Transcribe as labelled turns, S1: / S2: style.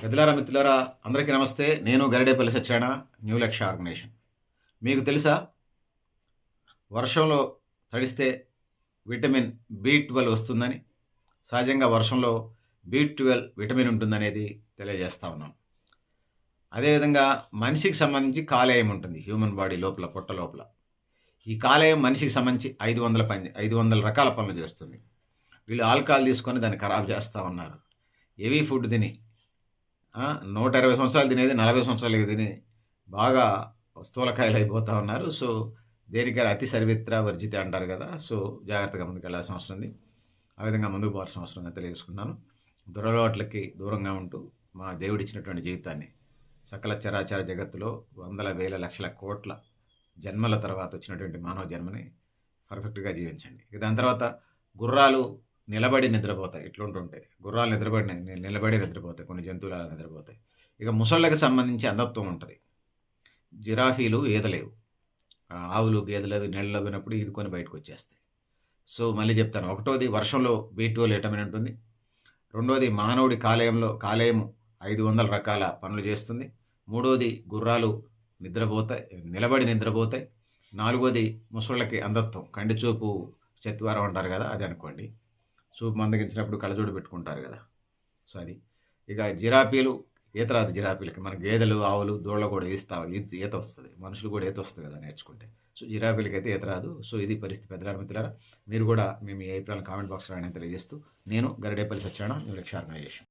S1: పెద్దలారా మిత్రులారా అందరికీ నమస్తే. నేను గరిడేపల్లి సత్యనారాయణ న్యూ లక్ష్య ఆర్గనైజేషన్. మీకు తెలుసా? వర్షంలో తడిస్తే విటమిన్ బి ట్వెల్వ్ వస్తుందని సహజంగా వర్షంలో బి ట్వెల్వ్ విటమిన్ ఉంటుందనేది తెలియజేస్తా ఉన్నాం. అదేవిధంగా మనిషికి సంబంధించి కాలేయం ఉంటుంది హ్యూమన్ బాడీ లోపల పొట్ట లోపల. ఈ కాలేయం మనిషికి సంబంధించి ఐదు వందల పని ఐదు వందల రకాల పనులు చేస్తుంది. వీళ్ళు ఆల్కహాల్ తీసుకొని దాన్ని ఖరాబ్ చేస్తూ ఉన్నారు. హెవీ ఫుడ్ తిని నూట ఇరవై సంవత్సరాలు తినేది నలభై సంవత్సరాలు తిని బాగా స్థూలకాయలు అయిపోతూ ఉన్నారు. సో దేనికైనా అతి సర్విత్ర వర్జిత అంటారు కదా సో జాగ్రత్తగా ముందుకు వెళ్ళాల్సిన అవసరం ఉంది. ఆ విధంగా ముందుకు పోవాల్సిన అవసరం ఉందని తెలియజేసుకున్నాను దురలవాట్లకి దూరంగా ఉంటూ మా దేవుడిచ్చినటువంటి జీవితాన్ని సకల చరాచర జగత్తులో వందల వేల లక్షల కోట్ల జన్మల తర్వాత వచ్చినటువంటి మానవ జన్మని పర్ఫెక్ట్గా జీవించండి. దాని తర్వాత గుర్రాలు నిలబడి నిద్రపోతాయి. ఇట్లుంటుంటాయి గుర్రాలు నిద్రపడి నిలబడి నిద్రపోతాయి. కొన్ని జంతువులు అలా నిద్రపోతాయి. ఇక ముసళ్ళకి సంబంధించి అంధత్వం ఉంటుంది. జిరాఫీలు ఈదలేవు ఆవులు గేదెలు అవి నీళ్ళలో పోయినప్పుడు ఈదుకొని బయటకు వచ్చేస్తాయి సో మళ్ళీ చెప్తాను. ఒకటోది వర్షంలో బీటువల్ విటమిన్ ఉంటుంది. రెండోది మానవుడి కాలేయంలో కాలేయం ఐదు వందల రకాల పనులు చేస్తుంది. మూడోది గుర్రాలు నిద్రపోతాయి నిలబడి నిద్రపోతాయి. నాలుగోది ముసళ్ళకి అంధత్వం. కంటి చూపు చత్వారం అంటారు కదా అది అనుకోండి. చూపు మందగించినప్పుడు కళ్ళజోడు పెట్టుకుంటారు కదా. సో అది. ఇక జిరాపీలు ఈత రాదు జిరాపీలకి మన గేదెలు ఆవులు దూడలు కూడా ఈస్తా ఈత ఈత వస్తుంది. మనుషులు కూడా ఈత వస్తుంది కదా నేర్చుకుంటే. సో జిరాపీలకి అయితే ఈత రాదు సో ఇది పరిస్థితి పెద్దలారా మిత్రులారా? మీరు కూడా మేము ఏ అభిప్రాయాలు కామెంట్ బాక్స్ రాయని తెలియజేస్తూ నేను గరిడేపల్లి సత్యనారాయణ న్యూ లక్ష్య ఆర్గనైజేషన్